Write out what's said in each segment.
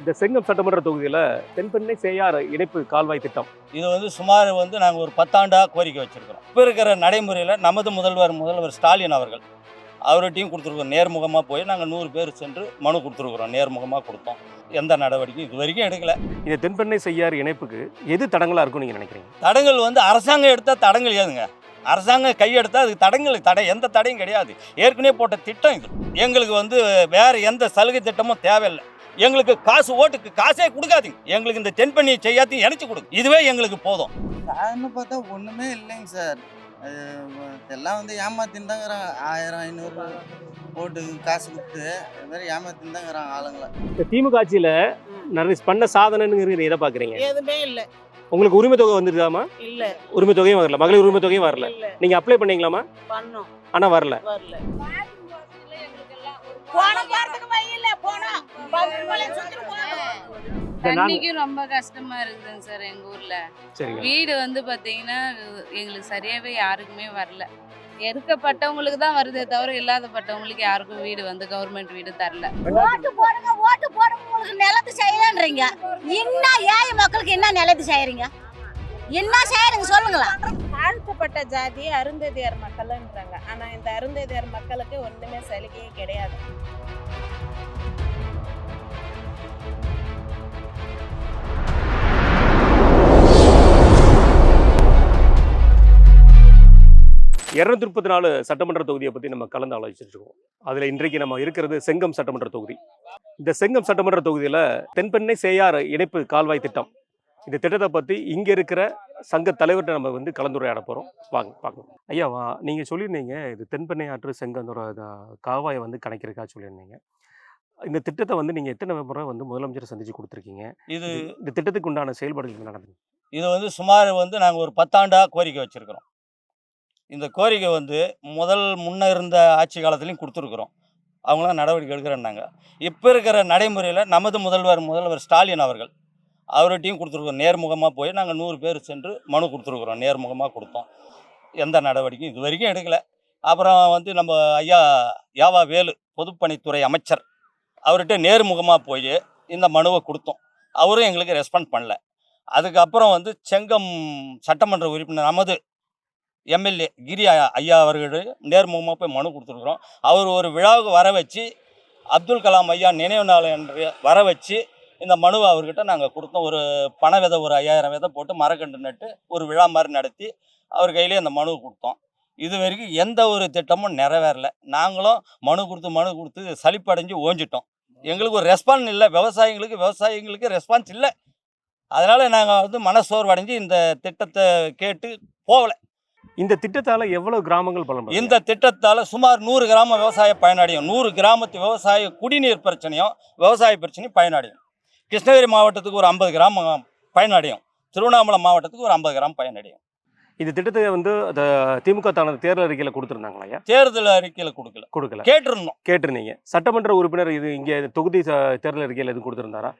இந்த செங்கம் சட்டமன்ற தொகுதியில் தென்பெண்ணை செய்யார் இணைப்பு கால்வாய் திட்டம். இது வந்து சுமார் வந்து நாங்கள் ஒரு பத்தாண்டா கோரிக்கை வச்சிருக்கிறோம். இப்போ இருக்கிற நடைமுறையில் நமது முதல்வர் முதல்வர் ஸ்டாலின் அவர்கள் அவர்கிட்டையும் கொடுத்துருக்கோம் நேர்முகமாக போய் நாங்கள் நூறு பேர் சென்று மனு கொடுத்துருக்குறோம். நேர்முகமாக கொடுத்தோம். எந்த நடவடிக்கையும் இது வரைக்கும் எடுக்கல. இந்த தென்பெண்ணை செய்யார் இணைப்புக்கு எது தடங்களாக இருக்கும்னு நீங்கள் நினைக்கிறீங்க? தடங்கள் வந்து அரசாங்கம் எடுத்தால் தடங்கள் ஏதுங்க? அரசாங்கம் கையெடுத்தால் அதுக்கு தடங்கள் தடை எந்த தடையும் கிடையாது. ஏற்கனவே போட்ட திட்டம் இது. எங்களுக்கு வந்து வேறு எந்த சலுகை திட்டமும் தேவையில்லை. எங்களுக்கு காசு ஓட்டுக்கு காசே கொடுக்காதீங்க. எங்களுக்கு இந்த தென்பண்ணி செய்யாத்தையும் இணைச்சு கொடுங்க. இதுவே எங்களுக்கு போதும். காரணம் பார்த்தா ஒன்றுமே இல்லைங்க சார். அது எல்லாம் வந்து ஏமாத்தின்னு தாங்கிறாங்க ஆயிரம் ஐநூறு ஓட்டுக்கு காசு கொடுத்து இது மாதிரி ஏமாத்தின்னு தாங்கிறாங்க ஆளுங்களை. இந்த திமுக ஆட்சியில் நிறைய பண்ண சாதனைன்னு எதை பார்க்குறீங்க எதுவுமே இல்ல. உங்களுக்கு உரிமை தொகை வந்துருதாமா இல்ல. உரிமை தொகையும் வரல. மகளிர் உரிமை தொகையும் வரல. நீங்கள் அப்ளை பண்ணீங்களாமா? பண்ணோம். ஆனால் வரல. வரல. போன வாரத்துக்கு போனோம் தண்ணிக்கும் ரொம்ப கஷ்டமா இருக்குதுங்க சார் எங்க ஊர்ல. சரிங்க. வீடு வந்து பாத்தீங்கன்னா எங்களுக்கு சரியாவே யாருக்குமே வரல. இருக்கப்பட்டவங்களுக்கு தான் வருதே தவிர இல்லாதப்பட்டவங்களுக்கு யாருக்கும் வீடு வந்து கவர்மெண்ட் வீடு தரல. ஓட்டு போடுங்க ஓட்டு போடுங்க உங்களுக்கு நிலத்து செய்யலன்றீங்க இன்னும் ஏழை மக்களுக்கு என்ன நிலத்து செய்யறீங்க? என்ன செய்யறீங்க சொல்லுங்களா தாழ்த்தப்பட்ட ஜாதி அருந்ததியார் மக்கள்ன்றாங்க. ஆனால் இந்த அருந்ததியார் மக்களுக்கு ஒன்றுமே சலுகையே கிடையாது. இரநூத்தி முப்பத்தி நாலு சட்டமன்ற தொகுதியை பற்றி நம்ம கலந்து ஆலோசிச்சிருக்கோம். இருக்கோம் அதில் இன்றைக்கு நம்ம இருக்கிறது செங்கம் சட்டமன்ற தொகுதி. இந்த செங்கம் சட்டமன்ற தொகுதியில் தென்பெண்ணை சேயார் இணைப்பு கால்வாய் திட்டம். இந்த திட்டத்தை பற்றி இங்கே இருக்கிற சங்க தலைவர்கிட்ட நம்ம வந்து கலந்துரையாட போகிறோம் வாங்க பார்க்கலாம். ஐயா நீங்கள் சொல்லியிருந்தீங்க இது தென்பெண்ணை ஆற்று செங்கந்தோட கால்வாயை வந்து கணக்கிறதுக்காக சொல்லியிருந்தீங்க. இந்த திட்டத்தை வந்து நீங்கள் எத்தனை முறை வந்து முதலமைச்சரை சந்திச்சு கொடுத்துருக்கீங்க? இது இந்த திட்டத்துக்கு உண்டான செயல்பாடுகள் நடந்தது இது வந்து சுமார் வந்து நாங்கள் ஒரு பத்தாண்டா கோரிக்கை வச்சுருக்கிறோம். இந்த கோரிக்கை வந்து முதல் முன்ன இருந்த ஆட்சி காலத்துலேயும் கொடுத்துருக்குறோம். அவங்களாம் நடவடிக்கை எடுக்கிறேன்னாங்க. இப்போ இருக்கிற நடைமுறையில் நமது முதல்வர் முதல்வர் ஸ்டாலின் அவர்கள் அவர்கிட்டையும் கொடுத்துருக்கோம் நேர்முகமாக போய் நாங்கள் நூறு பேர் சென்று மனு கொடுத்துருக்குறோம். நேர்முகமாக கொடுத்தோம். எந்த நடவடிக்கையும் இது வரைக்கும் எடுக்கலை. அப்புறம் வந்து நம்ம ஐயா யாவா வேலு பொதுப்பணித்துறை அமைச்சர் அவர்கிட்ட நேர்முகமாக போய் இந்த மனுவை கொடுத்தோம். அவரும் எங்களுக்கு ரெஸ்பாண்ட் பண்ணல. அதுக்கப்புறம் வந்து செங்கம் சட்டமன்ற உறுப்பினர் நமது எம்எல்ஏ கிரி ஐயா- அவர்கள் நேர்முகமாக போய் மனு கொடுத்துருக்குறோம். அவர் ஒரு விழாவுக்கு வர வச்சு அப்துல் கலாம் ஐயா நினைவு நாள் என்று வர வச்சு இந்த மனுவை அவர்கிட்ட நாங்கள் கொடுத்தோம். ஒரு பண விதை ஒரு ஐயாயிரம் விதை போட்டு மரக்கன்று நட்டு ஒரு விழா மாதிரி நடத்தி அவர் கையிலே அந்த மனுவை கொடுத்தோம். இது வரைக்கும் எந்த ஒரு திட்டமும் நிறைவேறல. நாங்களும் மனு கொடுத்து மனு கொடுத்து சலிப்படைஞ்சு ஓஞ்சிட்டோம். எங்களுக்கு ஒரு ரெஸ்பான்ஸ் இல்லை. விவசாயிங்களுக்கு விவசாயிங்களுக்கு ரெஸ்பான்ஸ் இல்லை. அதனால் நாங்கள் வந்து மனசோர்வடைஞ்சு இந்த திட்டத்தை கேட்டு போகல. இந்த திட்டத்தால் எவ்வளோ கிராமங்கள் பலன் பெறும்? இந்த திட்டத்தால் சுமார் நூறு கிராம விவசாய பயனடையும். நூறு கிராமத்து விவசாய குடிநீர் பிரச்சனையும் விவசாய பிரச்சனையும் பயனடையும். கிருஷ்ணகிரி மாவட்டத்துக்கு ஒரு ஐம்பது கிராமம் பயனடையும். திருவண்ணாமலை மாவட்டத்துக்கு ஒரு ஐம்பது கிராம் பயனடையும். இந்த திட்டத்தை வந்து திமுக தனது தேர்தல் அறிக்கையில் கொடுத்துருந்தாங்களா ஐயா? தேர்தல் அறிக்கையில் கொடுக்கல. கொடுக்கல. கேட்டிருந்தோம். கேட்டிருந்தீங்க. சட்டமன்ற உறுப்பினர் இது இங்கே தொகுதி ச- தேர்தல் அறிக்கையில் எதுவும் கொடுத்துருந்தாரா?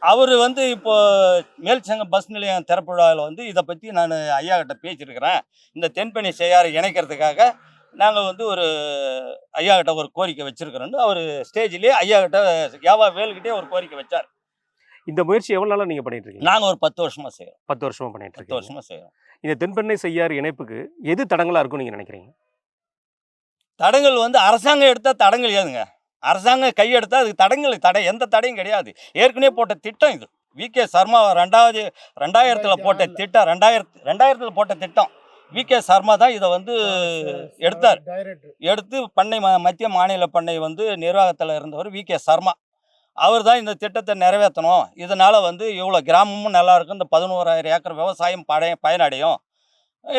அவர் வந்து இப்போ மேல்சங்கம் பஸ் நிலையம் திறப்பு விழாவில் வந்து இதை பற்றி நான் ஐயா கிட்ட பேசியிருக்கிறேன். இந்த தென்பெண்ணை செய்யாரை இணைக்கிறதுக்காக நாங்கள் வந்து ஒரு ஐயா கிட்ட ஒரு கோரிக்கை வச்சிருக்கிறோன்னு அவர் ஸ்டேஜ்லேயே ஐயா கிட்ட யாவா வேலுக்கிட்டே ஒரு கோரிக்கை வச்சார். இந்த முயற்சி எவ்வளோ நாளாக நீங்கள் பண்ணிட்டு இருக்கீங்க? நாங்கள் ஒரு பத்து வருஷமாக செய்கிறோம் பத்து வருஷமா பண்ணிட்டு பத்து இருக்கீங்க. வருஷமாக செய்கிறோம் இந்த தென்பெண்ணை செய்யார் இணைப்புக்கு எது தடங்களாக இருக்கும்னு நீங்கள் நினைக்கிறீங்க? தடங்கள் வந்து அரசாங்கம் எடுத்தால் தடங்கள் ஏதுங்க? அரசாங்கம் கையெடுத்தால் அதுக்கு தடங்கள் தடை எந்த தடையும் கிடையாது. ஏற்கனவே போட்ட திட்டம் இது. வி. கே. சர்மா ரெண்டாவது ரெண்டாயிரத்தில் போட்ட திட்டம் ரெண்டாயிரத்து ரெண்டாயிரத்தில் போட்ட திட்டம். வி. கே. சர்மா தான் இதை வந்து எடுத்தார். எடுத்து பண்ணை ம- மத்திய மாநில பண்ணை வந்து நிர்வாகத்தில் இருந்தவர் வி. கே. சர்மா. அவர் தான் இந்த திட்டத்தை நிறைவேற்றணும். இதனால் வந்து இவ்வளோ கிராமமும் நல்லா இருக்கும். இந்த பதினோராயிரம் ஏக்கர் விவசாயம் பழைய பயனடையும்.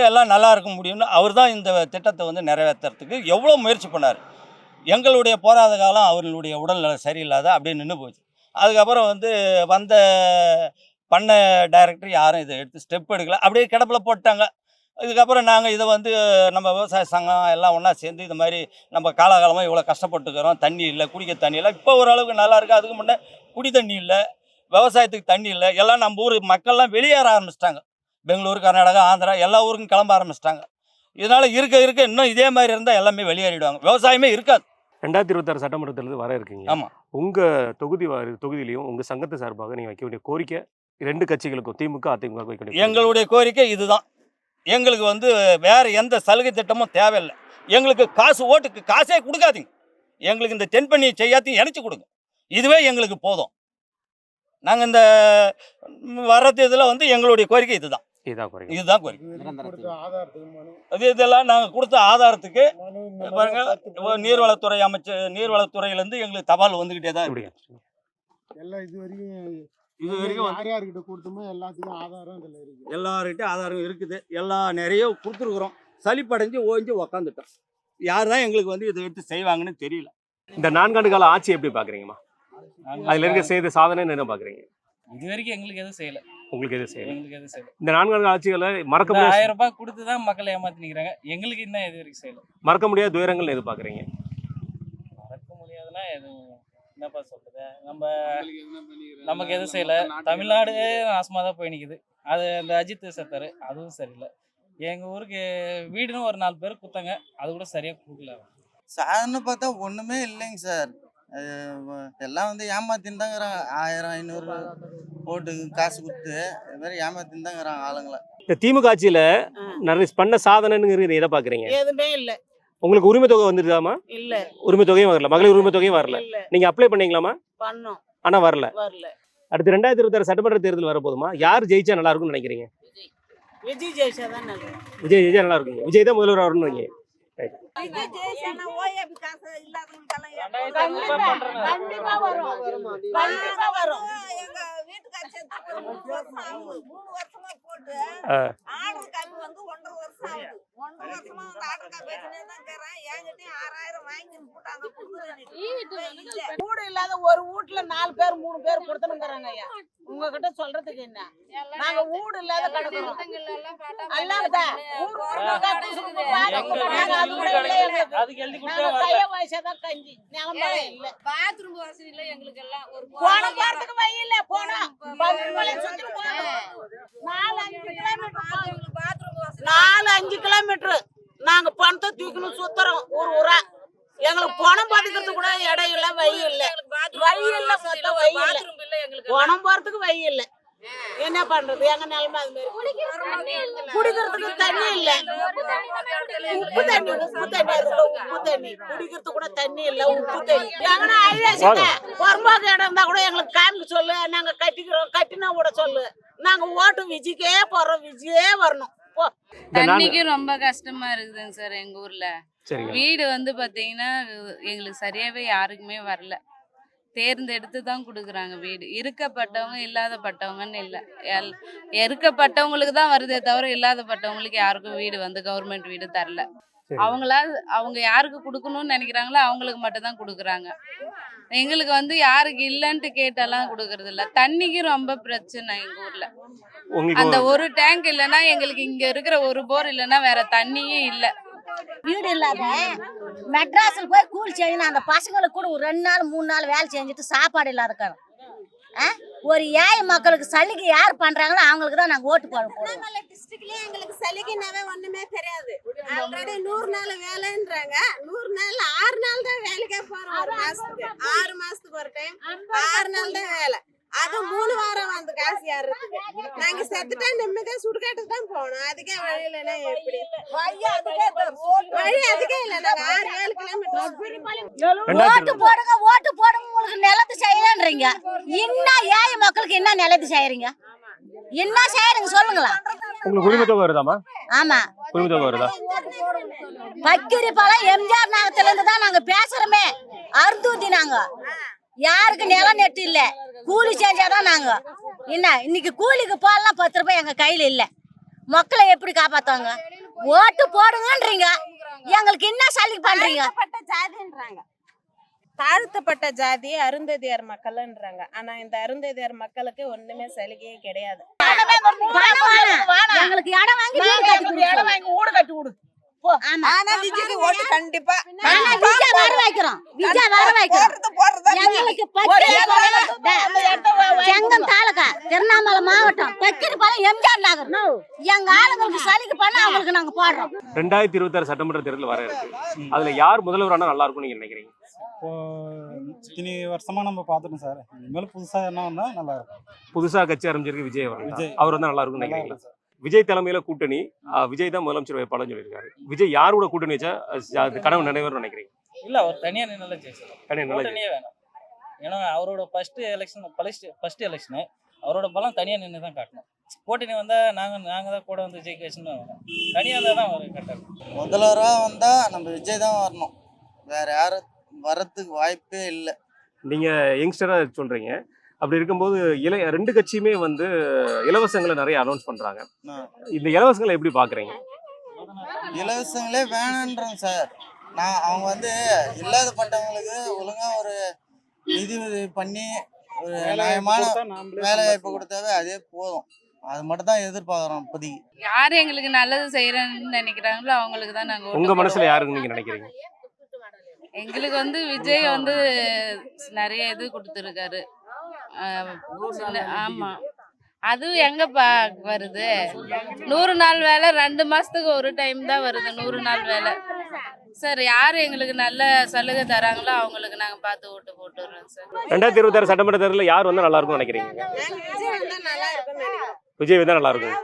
எல்லாம் நல்லா இருக்க முடியும்னு அவர் தான் இந்த திட்டத்தை வந்து நிறைவேற்றுறதுக்கு எவ்வளோ முயற்சி பண்ணார். எங்களுடைய போராத காலம் அவர்களுடைய உடல்நலம் சரியில்லாத அப்படியே நின்று போச்சு. அதுக்கப்புறம் வந்து வந்த பண்ண டைரக்டர் யாரும் இதை எடுத்து ஸ்டெப் எடுக்கல. அப்படியே கிடப்பில் போட்டாங்க இதுக்கப்புறம் நாங்கள் இதை வந்து நம்ம விவசாய சங்கம் எல்லாம் ஒன்றா சேர்ந்து இது மாதிரி நம்ம காலகாலமாக இவ்வளோ கஷ்டப்பட்டுக்கிறோம். தண்ணி இல்லை குடிக்க தண்ணி இல்லை. இப்போ ஓரளவுக்கு நல்லா இருக்குது அதுக்கு முன்னே குடி தண்ணி இல்லை விவசாயத்துக்கு தண்ணி இல்லை. எல்லாம் நம்ம ஊர் மக்கள்லாம் வெளியேற ஆரம்பிச்சிட்டாங்க. பெங்களூர் கர்நாடகா ஆந்திரா எல்லா ஊருக்கும் கிளம்ப ஆரம்பிச்சிட்டாங்க. இதனால் இருக்க இருக்க இன்னும் இதே மாதிரி இருந்தால் எல்லாமே வெளியேறிடுவாங்க. விவசாயமே இருக்காது. ரெண்டாயிரத்தி இருபத்தாறு சட்டமன்ற தேர்தல் வர இருக்குங்க ஆமா. உங்க தொகுதி தொகுதியிலையும் உங்க சங்கத்து சார்பாக நீங்க வைக்க வேண்டிய கோரிக்கை ரெண்டு கட்சிகளுக்கும் திமுக அதிமுக வைக்க. எங்களுடைய கோரிக்கை இதுதான். எங்களுக்கு வந்து வேற எந்த சலுகை திட்டமும் தேவையில்லை. எங்களுக்கு காசு ஓட்டுக்கு காசே கொடுக்காதீங்க. எங்களுக்கு இந்த தென்பண்ணி செய்யாத்தையும் இணைச்சி கொடுங்க. இதுவே எங்களுக்கு போதும். நாங்கள் இந்த வர்றது இதில் வந்து எங்களுடைய கோரிக்கை இதுதான். இதுதான் கோரிக்கை. இதுதான் கோரிக்கை. அது இதெல்லாம் நாங்கள் கொடுத்த ஆதாரத்துக்கு பாருங்க நீர்வளத்துறை அமைச்சர் நீர்வளத்துறையிலேருந்து எங்களுக்கு தபால் வந்துக்கிட்டே தான் இருக்கு. எல்லாம் இது வரைக்கும் இது வரைக்கும் யார்கிட்ட கொடுத்தோமோ எல்லாத்துக்கும் ஆதாரம் இதுல இருக்கு. எல்லார்கிட்டையும் ஆதாரம் இருக்குது. எல்லா நிறைய கொடுத்துருக்குறோம். சளிப்படைஞ்சு ஓஞ்சி உக்காந்துட்டோம். யார் தான் எங்களுக்கு வந்து இதை எடுத்து செய்வாங்கன்னு தெரியல. இந்த நான்காண்டு கால ஆட்சி எப்படி பாக்குறீங்கம்மா? அதுல இருக்க செய்த சாதனை என்ன பாக்குறீங்க? இது வரைக்கும் எங்களுக்கு எதுவும் செய்யல. உங்களுக்கு எது செய்யணும் எங்களுக்கு எதுவும் செய்யல. இந்த நான்காண்டு ஆட்சிகளை மறக்க முடியாத ஆயிரம் ரூபாய் கொடுத்து தான் மக்களை ஏமாத்தி நிக்கிறாங்க. எங்களுக்கு இன்னும் இது வரைக்கும் செய்யல. மறக்க முடியாத துயரங்கள் எது பாக்குறீங்க? மறக்க முடியாதுன்னா எதுவும் என்னப்பா சொல்றது? நம்ம நமக்கு எதுவும் செய்யல. தமிழ்நாடு நாசமா தான் போய் நிக்குது. அது அந்த அஜித் செத்தாரு அதுவும் சரியில்லை. எங்க ஊருக்கு வீடுன்னு ஒரு நாலு பேர் கொடுத்தாங்க அது கூட சரியா கொடுக்கல. சாதாரண பார்த்தா ஒன்றுமே இல்லைங்க சார். எல்லாம் வந்து ஏமாத்தின்னு தாங்கிறாங்க ஆயிரம் ஐநூறு ஓட்டுக்கு காசு கொடுத்து இது மாதிரி ஏமாத்தின்னு தாங்கிறாங்க ஆளுங்களை. இந்த திமுக ஆட்சியில நிறைய பண்ண சாதனைங்கிறது எதை பாக்குறீங்க? எதுவுமே இல்ல. உங்களுக்கு உரிமை தொகை வந்துருதாமா இல்ல. உரிமை தொகையும் வரல. மகளிர் உரிமை தொகையும் வரல. நீங்க அப்ளை பண்ணீங்களாமா பண்ணோம். ஆனா வரல. வரல. அடுத்து ரெண்டாயிரத்தி இருபத்தாறு சட்டமன்ற தேர்தல் வரப்போதுமா யார் ஜெயிச்சா நல்லா இருக்கும்னு நினைக்கிறீங்க? விஜய். ஜெயிச்சா தான் நல்லது விஜய் ஜெயிச்சா நல்லா இருக்குங்க. விஜய் தான் முதல்வர் வரணும்னு நினைக்கிறீங்க. கண்டிப்பா. வரும் கண்டிப்பா வரும் எங்க வீட்டுக்கார செத்து போய் மூணு வருஷம் ஆகுது மூணு வருஷமா போட்டு ஆ. ஆர்டர் காப்பி வந்து ஒன்றரை வருஷம் ஆகுது ஒன்றரை வருஷமா தான் இருக்கிறேன் என்கிட்டயும் ஆறாயிரம் போட்டாங்க. வீடு இல்லாத ஒரு வீட்டுல நாலு பேர் மூணு பேர் கொடுத்துனுங்கிறாங்க ஐயா. உங்ககிட்ட சொல்றதுக்கு என்ன? நாங்க வீடு இல்லாத கிடக்குறோம். பாத்ரூம் வசதி இல்லை. எங்களுக்கு எல்லாம் ஒரு போன போறதுக்கு வழி இல்ல. போனோம் நாலு அஞ்சு கிலோமீட்டர். நாலு அஞ்சு கிலோமீட்டர். நாங்க பணத்தை தூக்கணும் சுத்துறோம். ஊர் ஊரா. எங்களுக்கு பணம் பாத்துக்கிறது கூட இடம் இல்ல வழி இல்ல. வழி இல்ல சொத்த வழி இல்ல. பணம் போறதுக்கு வழி இல்ல. என்ன பண்றது? எங்க நிலைமை அது மாதிரி குடிக்கிறதுக்கு தண்ணி இல்ல. உப்பு தண்ணி உப்பு தண்ணி உப்பு தண்ணி. குடிக்கிறதுக்கு கூட தண்ணி இல்ல உப்பு தண்ணி. எங்கன்னா அழிவாசிங்க பொறம்போக்கு இடம் இருந்தா கூட எங்களுக்கு காமிக்க சொல்லு. நாங்க கட்டிக்கிறோம். கட்டினா கூட சொல்லு. நாங்க ஓட்டு விஜய்க்கே போறோம். விஜயே வரணும். தண்ணிக்கு ரொம்ப கஷ்டமா இருக்குதுங்க சார் எங்க ஊர்ல. வீடு வந்து பாத்தீங்கன்னா எங்களுக்கு சரியாவே யாருக்குமே வரல. தேர்ந்தெடுத்து தான் கொடுக்குறாங்க வீடு. இருக்கப்பட்டவங்க இல்லாதப்பட்டவங்கன்னு இல்லை. எல் இருக்கப்பட்டவங்களுக்கு தான் வருதே தவிர இல்லாதப்பட்டவங்களுக்கு யாருக்கும் வீடு வந்து கவர்மெண்ட் வீடு தரல. அவங்களா அவங்க யாருக்கு கொடுக்கணும்னு நினைக்கிறாங்களோ அவங்களுக்கு மட்டும் தான் கொடுக்குறாங்க. எங்களுக்கு வந்து யாருக்கு இல்லைன்ட்டு கேட்டெல்லாம் கொடுக்கறது இல்ல தண்ணிக்கு ரொம்ப பிரச்சனை எங்க ஊர்ல. உங்களுக்கு அந்த ஒரு டேங்க் இல்லைன்னா எங்களுக்கு இங்க இருக்கிற ஒரு போர் இல்லைன்னா வேற தண்ணியே இல்லை. வீடு இல்லாத மெட்ராஸில் போய் கூலி செய்யணும் அந்த பசங்களுக்கு கூட ஒரு ரெண்டு நாள் மூணு நாள் வேலை செஞ்சுட்டு சாப்பாடு இல்லாத ஆ? ஒரு ஏழை மக்களுக்கு சலுகை யார் பண்றாங்களோ அவங்களுக்கு தான் நாங்கள் ஓட்டு போட போடுவோம் திருவண்ணாமலை டிஸ்ட்ரிக்ட்லயே எங்களுக்கு சலுகைனாவே ஒண்ணுமே தெரியாது. ஆல்ரெடி நூறு நாள் வேலைன்றாங்க. நூறு நாள் ஆறு நாள் தான் வேலைக்கே போறோம் ஒரு மாசத்துக்கு. ஆறு மாசத்துக்கு ஒரு டைம் ஆறு நாள் தான் வேலை. அது மூணு வாரம் வந்து காசு ஏறுறதுக்கு நாங்க செத்துட்டா நிம்மதியா சுடுகாட்டுக்கு தான் போகணும். அதுக்கே வழி இல்லைன்னா எப்படி? வழி அதுக்கே இல்ல. நாங்க ஆறு ஏழு கிலோமீட்டர் ஓட்டு போடுங்க ஓட்டு போடுங்க. உங்களுக்கு நிலத்து செய்யலன்றீங்க இன்னும் ஏழை மக்களுக்கு என்ன நிலத்து செய்யறீங்க? என்ன செய்யறீங்க சொல்லுங்களா? உங்களுக்கு உரிமை தொகை வருதாமா ஆமா. உரிமை தொகை வருதா? பக்கிரி பழம் எம்ஜிஆர் நகரத்துல இருந்து தான் நாங்க பேசுறோமே. அறுந்தூத்தி நாங்க. யாருக்கு நிலம் நெட்டு இல்ல. கூலி செஞ்சாதான் நாங்க. என்ன இன்னைக்கு கூலிக்கு போடலாம் பத்து ரூபாய் எங்க கையில இல்ல. மக்களை எப்படி காப்பாத்துவாங்க? ஓட்டு போடுங்கன்றீங்க. எங்களுக்கு என்ன சலுகை பண்றீங்க? தாழ்த்தப்பட்ட ஜாதி அருந்ததியார் மக்கள்ன்றாங்க. ஆனா இந்த அருந்ததியார் மக்களுக்கு ஒண்ணுமே சலுகையே கிடையாது. எங்களுக்கு இடம் வாங்கி வீடு கட்டி கொடுங்க. இடம் வாங்கி வீடு கட்டி விடு ஆனா விஜய்க்கு ஓட்டு கண்டிப்பா. ஆனா விஜா வர வைக்கிறோம். விஜா வர வைக்கிறோம். எங்களுக்கு பக்கிரி பழம் டே, செங்கம் தாலுகா திருவண்ணாமலை மாவட்டம் பக்கிரி பழம் எம்ஜிஆர் நகர். எங்க ஆளுங்களுக்கு சலுகை பண்ண அவங்களுக்கு நாங்க போடுறோம். ரெண்டாயிரத்தி இருபத்தாறு சட்டமன்ற தேர்தல் வர இருக்கு. அதுல யார் முதல்வரானா நல்லா இருக்கும்னு நீங்க நினைக்கிறீங்க? இப்போ இத்தனை வருஷமா நம்ம பார்த்துட்டோம் சார். இனிமேல் புதுசா என்ன வந்தா நல்லா இருக்கும். புதுசா கட்சி ஆரம்பிச்சிருக்கு விஜய் அவர் விஜய். அவர் வந்து நல்லா நினைக்கிறீங்களா? இருக்கும் சார் விஜய் தலைமையில கூட்டணி விஜய் தான் முதலமைச்சர் வேட்பாளர்னு சொல்லியிருக்காரு. விஜய் யாரோட கூட்டணி வச்சா கனவு நினைவரும் நினைக்கிறீங்க? இல்ல அவர் தனியா நின்னால ஜெயிச்சிடும் கனவு நல்லா வேணாம். ஏன்னா அவரோட first election first first election அவரோட பலம் தனியா நின்று தான் காட்டணும். கூட்டணி வந்தா நாங்க நாங்க தான் கூட வந்து ஜெயிக்க வச்சுன்னு வேணும் தனியா இருந்தா தான் அவர் கரெக்டாக முதல்வராக வந்தால் நம்ம விஜய் தான் வரணும். வேற யாரும் வரத்துக்கு வாய்ப்பே இல்லை. நீங்க யங்ஸ்டரா சொல்றீங்க. அப்படி இருக்கும்போது இளைய ரெண்டு கட்சியுமே வந்து இலவசங்களை நிறைய அனௌன்ஸ் பண்றாங்க. இந்த இலவசங்களை எப்படி பாக்குறீங்க? இலவசங்களே வேணான்றோம் சார். நான் அவங்க வந்து இல்லாதப்பட்டவங்களுக்கு ஒழுங்கா ஒரு நிதி உதவி பண்ணி ஒரு நியாயமான வேலை வாய்ப்பு கொடுத்தாவே அதே போதும். அது மட்டும் தான் எதிர்பார்க்குறோம் இப்போதைக்கு. யார் எங்களுக்கு நல்லது செய்யறேன்னு நினைக்கிறாங்களோ அவங்களுக்கு தான் நாங்க ஓட்டு உங்க மனசுல. யாருன்னு நீங்க நினைக்கிறீங்க? எங்களுக்கு வந்து விஜய் வந்து நிறைய இது கொடுத்துருக்காரு. ஆமா அதுவும் எங்கப்பா வருது? நூறு நாள் வேலை ரெண்டு மாசத்துக்கு ஒரு டைம் தான் வருது நூறு நாள் வேலை. சார் யார் எங்களுக்கு நல்ல சலுகை தராங்களோ அவங்களுக்கு நாங்க பார்த்து ஓட்டு போட்டுறோம் சார். ரெண்டாயிரத்தி இருபத்தாறு சட்டமன்ற தேர்தலில் யார் வந்தா நல்லா இருக்கும்னு நினைக்கிறீங்க? விஜய் வந்தா நல்லா இருக்கும்னு நினைக்கிறோம் விஜய் வந்தா நல்லா இருக்கும்.